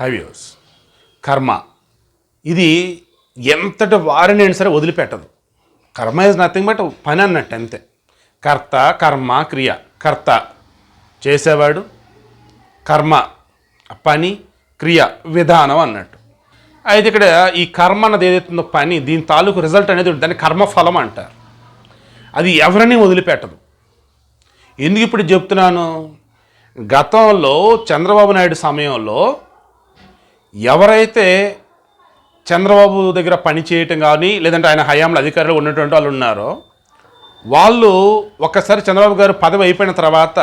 హైవ్యూస్ కర్మ ఇది ఎంతటి వారినైనా సరే వదిలిపెట్టదు. కర్మ ఇస్ నథింగ్ బట్ పని అన్నట్టు అంతే. కర్త కర్మ క్రియ. కర్త చేసేవాడు కర్మ పని క్రియ విధానం అన్నట్టు. అయితే ఇక్కడ ఈ కర్మ అన్నది ఏదైతుందో పని దీని తాలూకు రిజల్ట్ అనేది ఉంటుంది. దాన్ని కర్మఫలం అంటారు. అది ఎవరిని వదిలిపెట్టదు. ఎందుకు ఇప్పుడు చెప్తున్నాను? గతంలో చంద్రబాబు నాయుడు సమయంలో ఎవరైతే చంద్రబాబు దగ్గర పని చేయటం కానీ లేదంటే ఆయన హయాంలో అధికారులు ఉన్నటువంటి వాళ్ళు ఉన్నారో వాళ్ళు ఒక్కసారి చంద్రబాబు గారు పదవి అయిపోయిన తర్వాత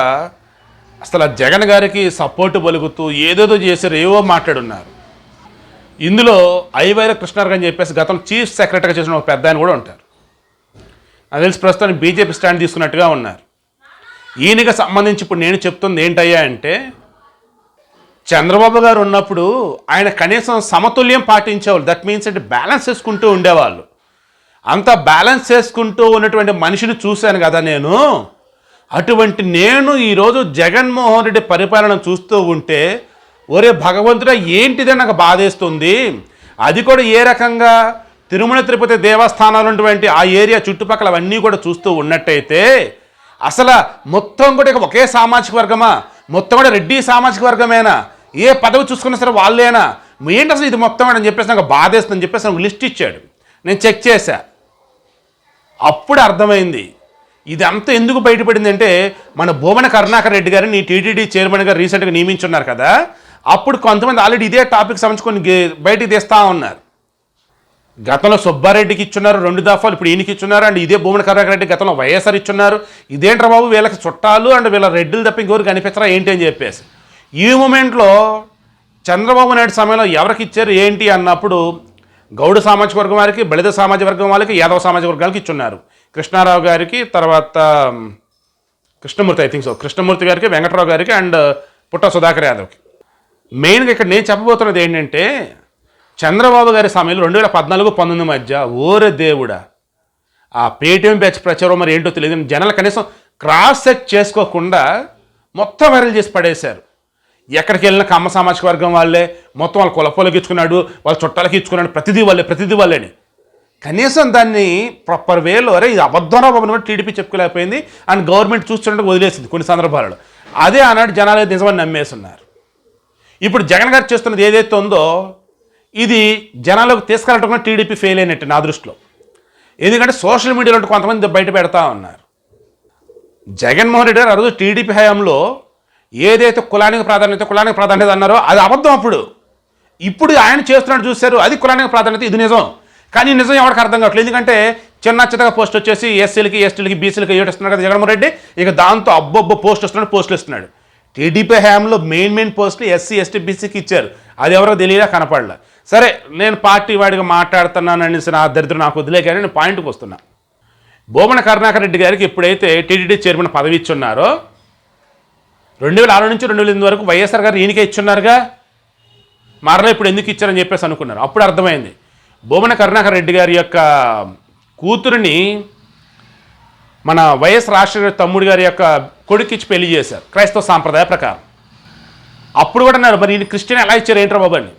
అసలు ఆ జగన్ గారికి సపోర్ట్ పలుకుతూ ఏదేదో చేశారు ఏవో మాట్లాడున్నారు. ఇందులో ఐవైర కృష్ణారావు అని చెప్పేసి గతం చీఫ్ సెక్రటరీగా చేసిన ఒక పెద్ద ఆయన కూడా ఉంటారు. నాకు తెలిసి ప్రస్తుతానికి బీజేపీ స్టాండ్ తీసుకున్నట్టుగా ఉన్నారు. ఈయనకి సంబంధించి ఇప్పుడు నేను చెప్తుంది ఏంటయ్యా అంటే చంద్రబాబు గారు ఉన్నప్పుడు ఆయన కనీసం సమతుల్యం పాటించేవాళ్ళు. దట్ మీన్స్ అంటే బ్యాలెన్స్ చేసుకుంటూ ఉండేవాళ్ళు. అంత బ్యాలెన్స్ చేసుకుంటూ ఉన్నటువంటి మనిషిని చూశాను కదా నేను. అటువంటి నేను ఈరోజు జగన్మోహన్ రెడ్డి పరిపాలన చూస్తూ ఉంటే ఒరే భగవంతుడా ఏంటిదే నాకు బాధేస్తుంది? అది కూడా ఏ రకంగా? తిరుమల తిరుపతి దేవస్థానాలు ఉన్నటువంటి ఆ ఏరియా చుట్టుపక్కల అవన్నీ కూడా చూస్తూ ఉన్నట్టయితే అసలు మొత్తం కూడా ఒకే సామాజిక వర్గమా? మొత్తం కూడా రెడ్డి సామాజిక వర్గమేనా? ఏ పదవి చూసుకున్నా సరే వాళ్ళేనా ఏంటి అసలు ఇది మొత్తం అని చెప్పేసి నాకు బాధేస్తుందని చెప్పేసి నాకు లిస్ట్ ఇచ్చాడు. నేను చెక్ చేశా. అప్పుడు అర్థమైంది ఇది అంతా ఎందుకు బయటపడింది అంటే మన భూమన కరుణాకర్ రెడ్డి గారిని నీ టీటీడీ చైర్మన్గా రీసెంట్గా నియమించున్నారు కదా అప్పుడు కొంతమంది ఆల్రెడీ ఇదే టాపిక్ సంబంధించుకొని బయటికి తీస్తా ఉన్నారు. గతంలో సుబ్బారెడ్డికి ఇచ్చున్నారు రెండు దఫాలు ఇప్పుడు ఈయనకి ఇచ్చున్నారు అండ్ ఇదే భూమన కరుణాకర్ రెడ్డి గతంలో వైఎస్ఆర్ ఇచ్చున్నారు. ఇదేంట్రా బాబు వీళ్ళకి చుట్టాలు అండ్ వీళ్ళ రెడ్డిలు తప్ప ఇంకోరు కనిపించరా ఏంటి అని చెప్పేసి. ఈ మూమెంట్లో చంద్రబాబు నాయుడు సమయంలో ఎవరికి ఇచ్చారు ఏంటి అన్నప్పుడు గౌడ సామాజిక వర్గం వారికి బలిత సామాజిక వర్గం వాళ్ళకి యాదవ సామాజిక వర్గాలకి ఇచ్చున్నారు. కృష్ణారావు గారికి తర్వాత Krishnamurthy I think so Krishnamurthy గారికి వెంకటరావు గారికి అండ్ పుట్ట సుధాకర్ యాదవ్కి. మెయిన్గా ఇక్కడ నేను చెప్పబోతున్నది ఏంటంటే చంద్రబాబు గారి సమయంలో రెండు వేల పద్నాలుగు పంతొమ్మిది మధ్య ఓరే దేవుడా ఆ పేటీఎం బ్యాచ్ ప్రచారం మరి ఏంటో తెలియదు జనాలు కనీసం క్రాస్ చెక్ చేసుకోకుండా మొత్తం వైరల్ చేసి పడేశారు. ఎక్కడికి వెళ్ళిన కమ్మ సామాజిక వర్గం వాళ్ళే మొత్తం వాళ్ళ కులపోలకి ఇచ్చుకున్నాడు వాళ్ళ చుట్టాలకి ఇచ్చుకున్నాడు ప్రతిదీ వాళ్ళే ప్రతిదీ వాళ్ళని. కనీసం దాన్ని ప్రాపర్ వేలో అరే ఇది అబద్ధంరా బాబు టీడీపీ చెప్పుకోలేకపోయింది అండ్ గవర్నమెంట్ చూస్తుండగా వదిలేసింది కొన్ని సందర్భాలలో. అదే ఆనాడు జనాలు నిజమని నమ్మేస్తున్నారు. ఇప్పుడు జగన్ గారు చేస్తున్నది ఏదైతే ఉందో ఇది జనాలకు తీసుకెళ్ళటం టీడీపీ ఫెయిల్ అయినట్టు నా దృష్టిలో. ఎందుకంటే సోషల్ మీడియాలో కొంతమంది బయట పెడతా ఉన్నారు. జగన్మోహన్ రెడ్డి గారు ఆ రోజు టీడీపీ హయాంలో ఏదైతే కులానికి ప్రాధాన్యత కులానికి ప్రాధాన్యత అన్నారో అది అబద్ధం అప్పుడు. ఇప్పుడు ఆయన చేస్తున్నట్టు చూశారు అది కులానికి ప్రాధాన్యత ఇది నిజం. కానీ నిజం ఎవరికి అర్థం కావట్లేదు. ఎందుకంటే చిన్న చిన్నగా పోస్ట్ వచ్చేసి ఎస్సీలకి ఎస్టీలకి బీసీలకి ఏడు ఇస్తున్నాడు కదా జగన్మోహన్ రెడ్డి. ఇక దాంతో అబ్బబ్బో పోస్ట్ వస్తున్నాడు పోస్టులు ఇస్తున్నాడు. టీడీపీ హయాంలో మెయిన్ మెయిన్ పోస్టులు ఎస్సీ ఎస్టీ బీసీకి ఇచ్చారు. అది ఎవరో తెలియదా కనపడలే. సరే నేను పార్టీ వాడిగా మాట్లాడుతున్నాను అనేసి నా దరిద్రం నాకు వదిలే కానీ నేను పాయింట్కి వస్తున్నా. భూమన కరుణాకర్ రెడ్డి గారికి ఎప్పుడైతే టీడీడీ చైర్మన్ పదవి ఇచ్చున్నారో రెండు వేల ఆరు నుంచి రెండు వేల ఎనిమిది వరకు వైఎస్ఆర్ గారు ఈయనకే ఇచ్చున్నారుగా. మరలా ఇప్పుడు ఎందుకు ఇచ్చారని చెప్పేసి అనుకున్నారు. అప్పుడు అర్థమైంది. భూమన కరుణాకర్ రెడ్డి గారి యొక్క కూతురిని మన వైఎస్ రాష్ట్ర తమ్ముడు గారి యొక్క కొడుకిచ్చి పెళ్ళి చేశారు. క్రైస్తవ సాంప్రదాయ ప్రకారం. అప్పుడు కూడా అన్నారు మరి ఈయన క్రిస్టియన్ ఎలా ఇచ్చారు ఏంట్రా బాబు అని.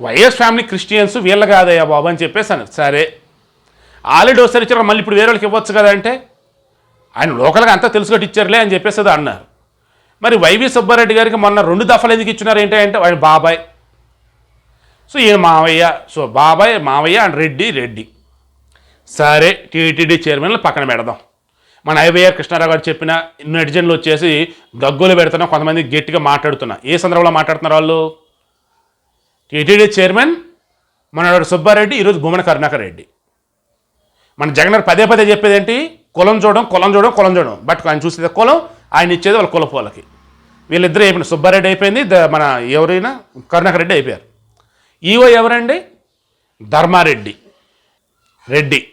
వైఎస్ ఫ్యామిలీ క్రిస్టియన్స్ వీళ్ళ కాదయ్యా బాబు అని చెప్పేసి అన్నారు. సరే. ఆల్రెడీ ఒకసారి ఇచ్చారు మళ్ళీ ఇప్పుడు వేరే వాళ్ళకి ఇవ్వచ్చు కదా అంటే. ఆయన లోకల్గా అంతా తెలుసుకొని ఇచ్చారులే అని చెప్పేసి అన్నారు. మరి వైవి సుబ్బారెడ్డి గారికి మొన్న రెండు దఫలు ఎందుకు ఇచ్చినారు ఏంటి అంటే వాడి బాబాయ్. సో ఈయన మావయ్య సో బాబాయ్ మావయ్య అండ్ రెడ్డి రెడ్డి. సరే టీటీడీ చైర్మన్లు పక్కన పెడదాం. మన ఐవైఆర్ కృష్ణారావు గారు చెప్పిన నెటిజన్లు వచ్చేసి గగ్గులు పెడుతున్నా కొంతమంది గట్టిగా మాట్లాడుతున్నా. ఏ సందర్భంలో మాట్లాడుతున్నారు వాళ్ళు? టీటీడీ చైర్మన్ మన సుబ్బారెడ్డి ఈరోజు భూమన కరుణాకర్ రెడ్డి. మన జగన్ పదే పదే చెప్పేది ఏంటి? కులం చూడడం కులం చూడడం కులం చూడడం. బట్ ఆయన చూసేది కులం ఆయన ఇచ్చేది వాళ్ళ కులపోలకి వీళ్ళిద్దరూ అయిపోయింది సుబ్బారెడ్డి అయిపోయింది మన ఎవరైనా కరుణాకర్ రెడ్డి అయిపోయారు. ఈవో ఎవరండి? ధర్మారెడ్డి. రెడ్డి.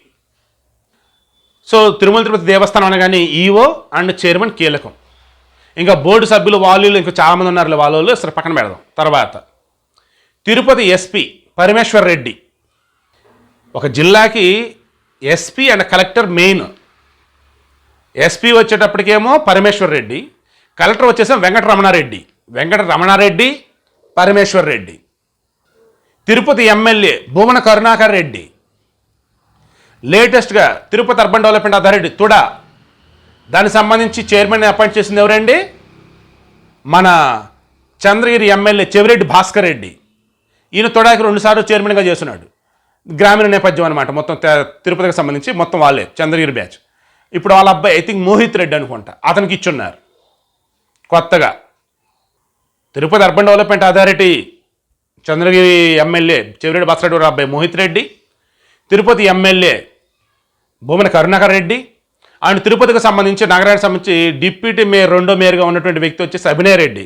సో తిరుమల తిరుపతి దేవస్థానం అనగానే ఈవో అండ్ చైర్మన్ కీలకం. ఇంకా బోర్డు సభ్యులు వాళ్ళు ఇంకా చాలామంది ఉన్నారు వాళ్ళ వాళ్ళు సరే పక్కన పెడదాం. తర్వాత తిరుపతి ఎస్పీ పరమేశ్వర్ రెడ్డి. ఒక జిల్లాకి SP and collector main. SP వచ్చేటప్పటికేమో Parameshwar Reddy collector వచ్చేసి వెంకట రమణారెడ్డి వెంకట రమణారెడ్డి పరమేశ్వర్ రెడ్డి. తిరుపతి ఎమ్మెల్యే భువన కరుణాకర్ రెడ్డి. లేటెస్ట్గా Tirupati urban development authority TUDA. దానికి సంబంధించి చైర్మన్ అపాయింట్ చేసింది ఎవరండి? మన చంద్రగిరి ఎమ్మెల్యే చెవిరెడ్డి భాస్కర్ రెడ్డి. ఈయన తొడాకి రెండుసార్లు చైర్మన్గా చేస్తున్నాడు. గ్రామీణ నేపథ్యం అనమాట మొత్తం తిరుపతికి సంబంధించి మొత్తం వాళ్ళే చంద్రగిరి బ్యాచ్. ఇప్పుడు వాళ్ళ అబ్బాయి ఐ థింక్ మోహిత్ రెడ్డి అనుకుంటా అతనికి ఇచ్చున్నారు. కొత్తగా. Tirupati urban development authority Chandragiri MLA Chevireddy Basareddy Reddy వాళ్ళ అబ్బాయి మోహిత్ రెడ్డి తిరుపతి ఎమ్మెల్యే భూమన కరుణాకర్ రెడ్డి ఆయన తిరుపతికి సంబంధించి నగరానికి సంబంధించి డిప్యూటీ మేయర్ రెండో మేయర్గా ఉన్నటువంటి వ్యక్తి వచ్చేసి అభినయ్ రెడ్డి.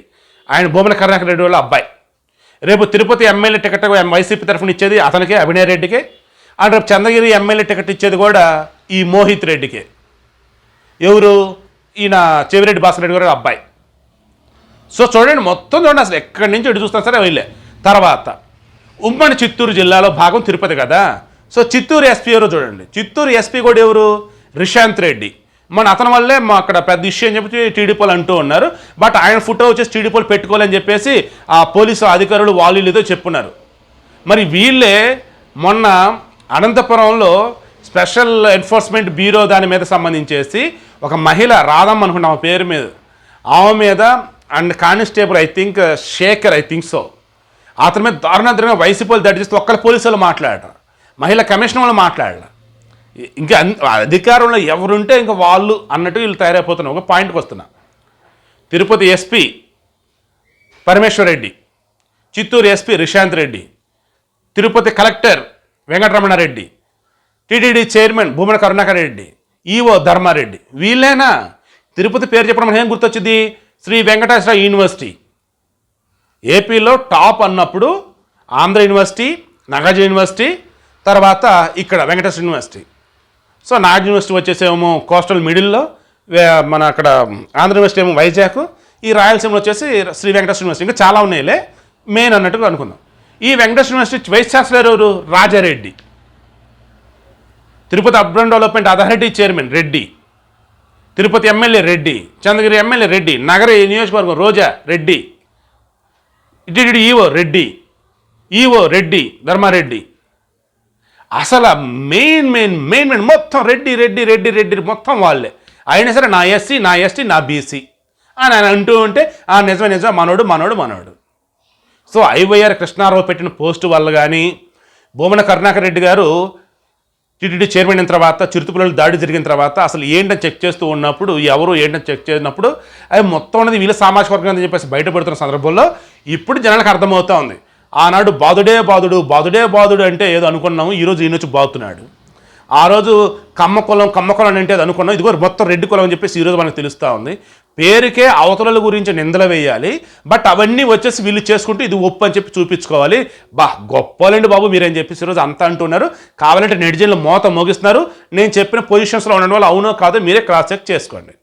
ఆయన భూమన కరుణాకర్ రెడ్డి వాళ్ళ అబ్బాయి. రేపు తిరుపతి ఎమ్మెల్యే టికెట్ వైసీపీ తరఫున ఇచ్చేది అతనికే అభినయ్ రెడ్డికే. అండ్ రేపు చంద్రగిరి ఎమ్మెల్యే టికెట్ ఇచ్చేది కూడా ఈ మోహిత్ రెడ్డికే. ఎవరు? ఈయన చెవిరెడ్డి భాస్కర్ రెడ్డి అబ్బాయి. సో చూడండి మొత్తం చూడండి అసలు ఎక్కడి నుంచి ఎటు చూస్తాను సరే వెళ్ళే. తర్వాత ఉమ్మడి చిత్తూరు జిల్లాలో భాగం తిరుపతి కదా. సో చిత్తూరు ఎస్పీ ఎవరు చూడండి. చిత్తూరు ఎస్పీ కూడా ఎవరు? రిషాంత్ రెడ్డి. మన అతని వల్లే మా అక్కడ పెద్ద ఇష్యూ అని చెప్పి టీడీపీలు అంటూ ఉన్నారు. బట్ ఆయన ఫోటో వచ్చేసి టీడీపీలు పెట్టుకోవాలని చెప్పేసి ఆ పోలీసు అధికారులు వాళ్ళు ఏదో చెప్పున్నారు. మరి వీళ్ళే మొన్న అనంతపురంలో స్పెషల్ ఎన్ఫోర్స్మెంట్ బ్యూరో దాని మీద సంబంధించేసి ఒక మహిళ రాధమ్మ అనుకుంటా ఆమె పేరు మీద ఆమె మీద and constable I think Shekar I think so అతని మీద దారుణాధరంగా వైసీపీలు దాడి చేస్తే పోలీసులు మాట్లాడరు. మహిళా కమిషన్ వాళ్ళు మాట్లాడరు. ఇంకా అన్- అధికారంలో ఎవరుంటే ఇంకా వాళ్ళు అన్నట్టు వీళ్ళు తయారైపోతున్నారు. ఒక పాయింట్కి వస్తున్నా. Tirupati SP Parameshwar Reddy Chittoor SP Rishanth Reddy Tirupati collector Venkataramanareddy TTD chairman Bhumana Karunakar Reddy EO Dharmareddy. వీళ్ళేనా? Tirupati పేరు చెప్పడం ఏం గుర్తొచ్చింది? శ్రీ వెంకటేశ్వర యూనివర్సిటీ. ఏపీలో టాప్ అన్నప్పుడు ఆంధ్ర యూనివర్సిటీ నాగార్జున యూనివర్సిటీ తర్వాత ఇక్కడ Venkateswara university. So Nagarjuna university వచ్చేసేమో కోస్టల్ మిడిల్లో మన అక్కడ ఆంధ్ర యూనివర్సిటీ ఏమో వైజాగ్ ఈ రాయలసీమలో వచ్చేసి శ్రీ వెంకటేశ్వర యూనివర్సిటీ. ఇంకా చాలా ఉన్నాయిలే మెయిన్ అన్నట్టుగా అనుకుందాం. ఈ వెంకటేశ్వర యూనివర్సిటీ వైస్ ఛాన్సలర్ ఎవరు? Rajareddy. Tirupati urban development authority chairman Reddy Tirupati MLA Reddy Chandragiri MLA Reddy నగర నియోజకవర్గం రోజా రెడ్డి ఇటు ఈవో రెడ్డి ఈవో రెడ్డి ధర్మారెడ్డి అసలు మెయిన్ మెయిన్ మెయిన్ మెయిన్ మొత్తం రెడ్డి రెడ్డి రెడ్డి రెడ్డి మొత్తం వాళ్ళే. అయినా సరే నా ఎస్సీ నా ఎస్టీ నా బీసీ. అని ఆయన అంటూ ఉంటే ఆ నిజమే నిజం మనోడు మనోడు మనోడు. సో ఐవైఆర్ కృష్ణారావు పెట్టిన పోస్టు వల్ల కానీ భూమన కరుణాకర్ రెడ్డి గారు టీటీడీ చైర్మన్ అయిన తర్వాత చిరుతుపులలో దాడి జరిగిన తర్వాత అసలు ఏంటని చెక్ చేస్తూ ఉన్నప్పుడు ఎవరు ఏంటని చెక్ చేసినప్పుడు అవి మొత్తం అనేది వీళ్ళ సామాజిక వర్గం అని చెప్పేసి బయటపడుతున్న సందర్భంలో ఇప్పుడు జనాలకు అర్థమవుతా ఉంది. ఆనాడు బాధుడే బాధుడు బాధుడే బాధుడు అంటే ఏదో అనుకున్నాము ఈరోజు ఈయనొచ్చి బాగుతున్నాడు ఆ రోజు కమ్మ కులం కమ్మ కులం అంటే అనుకున్నాం. ఇదిగో మొత్తం రెడ్డి కులం అని చెప్పేసి ఈరోజు మనకు తెలుస్తూ ఉంది. పేరుకే అవతల గురించి నిందలు వేయాలి. బట్ అవన్నీ వచ్చేసి వీళ్ళు చేసుకుంటూ ఇది ఒప్పు అని చెప్పి చూపించుకోవాలి. బా గొప్పలండి బాబు మీరని చెప్పేసి ఈరోజు అంతా అంటున్నారు. కావాలంటే నెటిజన్లు మోత మోగిస్తున్నారు. నేను చెప్పిన పొజిషన్స్లో ఉండడం వల్ల అవునో కాదో మీరే క్రాస్ చెక్ చేసుకోండి.